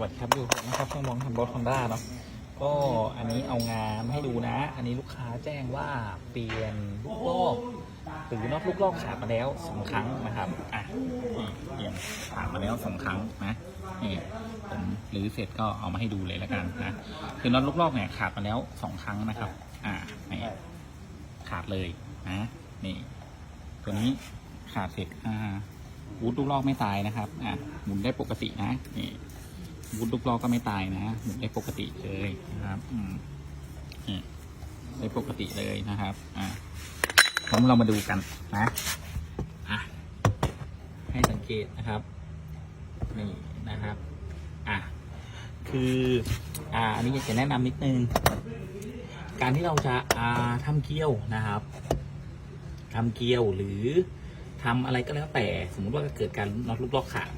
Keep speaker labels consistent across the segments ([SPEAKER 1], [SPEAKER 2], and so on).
[SPEAKER 1] วัสดีครับดูนะครับช่างมองทำรถฮอนด้าเนาะก็อันนี้เอางานให้ดูนะ อันนี้ลูกค้าแจ้งว่าเปลี่ยนลูกลอกหรือน็อตลูกลอกขาดมาแล้วสองครั้งนะครับอะนี่เปลี่ยนขาดมาแล้วสองครั้งนะนี่ผมรื้อเสร็จก็เอามาให้ดูเลยแล้วกันนะคือน็อตลูกลอกเนี่ยขาดมาแล้วสองครั้งนะครับ อ่านี่ขาดเลยนะนี่ ตัวนี้ขาดเสร็จอ่าวูดลูกลอกไม่ตายนะครับอะหมุนได้ปกตินะนี่ วูดลูกลอกก็ไม่ตายนะหมุนได้ปกติเลยนะครับอืมได้ปกติเลยนะครับ อะผมเรามาดูกันนะอะให้สังเกตนะครับนี่นะครับ อะคือ อ่า อันนี้อยากจะแนะนำนิดนึง การที่เราจะ อ่าทำเกี้ยวนะครับทำเกี้ยวหรือทำอะไรก็แล้วแต่ สมมุติว่าเกิดการน็อตลูกลอกขาด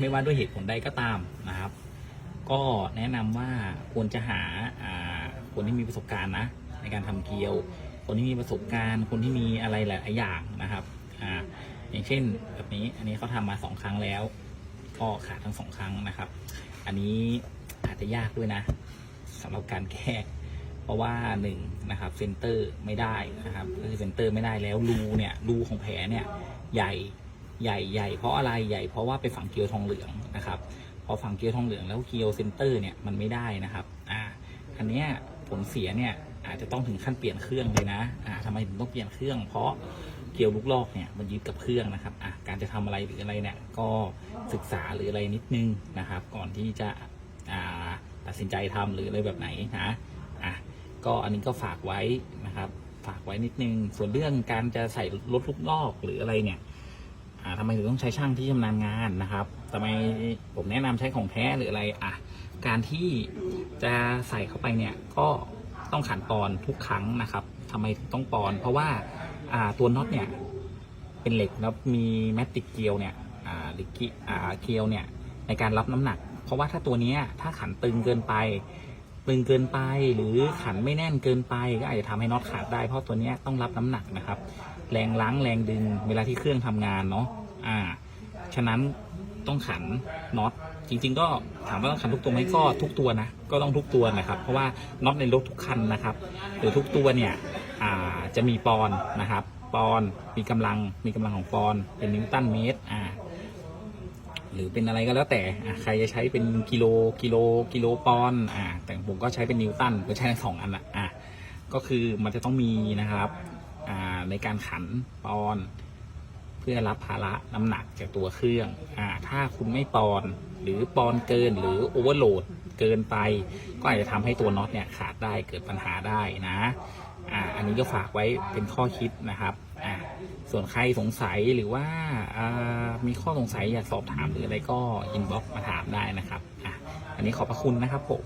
[SPEAKER 1] ไม่ว่าด้วยเหตุผลใดก็ตามนะครับ ก็แนะนำว่าควรจะหาคนที่มีประสบการณ์นะในการทำเกียว คนที่มีประสบการณ์ คนที่มีอะไรหลายอย่างนะครับอ่าอย่างเช่นแบบนี้อันนี้เขาทำมาสองครั้งแล้ว ก็ขาดทั้งสองครั้งนะครับ อันนี้อาจจะยากด้วยนะสำหรับการแก้เพราะว่าหนึ่งนะครับเซนเตอร์ไม่ได้นะครับก็คือเซนเตอร์ไม่ได้แล้วรูเนี่ยรูของแผลเนี่ยใหญ่ ใหญ่ใหญ่เพราะอะไรใหญ่เพราะว่าไปฝังเกลียวทองเหลืองนะครับพอฝังเกลียวทองเหลืองแล้วเกลียวเซนเตอร์เนี่ยมันไม่ได้นะครับอ่าอันเนี้ยผลเสียเนี่ยอาจจะต้องถึงขั้นเปลี่ยนเครื่องเลยนะอ่าทำไมถึงต้องเปลี่ยนเครื่อง เพราะเกลียวลูกลอกเนี่ยมันยึดกับเครื่องนะครับอะการจะทำอะไรหรืออะไรเนี่ยก็ศึกษาหรืออะไรนิดนึงนะครับ ก่อนที่จะอ่าตัดสินใจทำหรืออะไรแบบไหนนะอะก็อันนี้ก็ฝากไว้นะครับ ฝากไว้นิดนึง ส่วนเรื่องการจะใส่รถลูกลอกหรืออะไรเนี่ย อ่าทำไมถึงต้องใช้ช่างที่ชำนาญงานนะครับทำไมผมแนะนำใช้ของแท้หรืออะไรอะการที่จะใส่เข้าไปเนี่ยก็ต้องขันปอนทุกครั้งนะครับทำไมต้องปอน เพราะว่าอ่าตัวน็อตเนี่ยเป็นเหล็กแล้วมีแมตติกเกลียวเนี่ยอ่าหรือกิอ่าเกลียวเนี่ยในการรับน้ำหนัก เพราะว่าถ้าตัวนี้ถ้าขันตึงเกินไป ตึงเกินไปหรือขันไม่แน่นเกินไปก็อาจจะทำให้น็อตขาดได้เพราะตัวนี้ต้องรับน้ำหนักนะครับ แรงล้างแรงดึงเวลาที่เครื่องทำงานเนาะอ่า ฉะนั้นต้องขันน็อตจริง ๆ ก็ถามว่าต้องขันทุกตัวไหมก็ทุกตัวนะก็ต้องทุกตัวนะครับ เพราะว่าน็อตในรถทุกคันนะครับหรือทุกตัวเนี่ยอ่าจะมีปอนนะครับ ปอนมีกำลังมีกำลังของปอนเป็นนิวตันเมตรอ่า หรือเป็นอะไรก็แล้วแต่ใครจะใช้เป็นกิโลกิโลกิโลปอนอ่าแต่ผมก็ใช้เป็นนิวตันก็ใช้ทั้งสองอันอะอะก็คือมันจะต้องมีนะครับอ่าในการขันปอนเพื่อรับภาระน้ำหนักจากตัวเครื่องอ่าถ้าคุณไม่ปอนหรือปอนเกินหรือโอเวอร์โหลดเกินไป ก็อาจจะทำให้ตัวน็อตเนี่ยขาดได้เกิดปัญหาได้นะอ่าอันนี้ก็ฝากไว้เป็นข้อคิดนะครับอ่า ส่วนใครสงสัยหรือว่าามีข้อสงสัยอยากสอบถามหรืออะไรก็อินบ็อกมาถามได้นะครับอะอันนี้ขอบพระคุณนะครับผม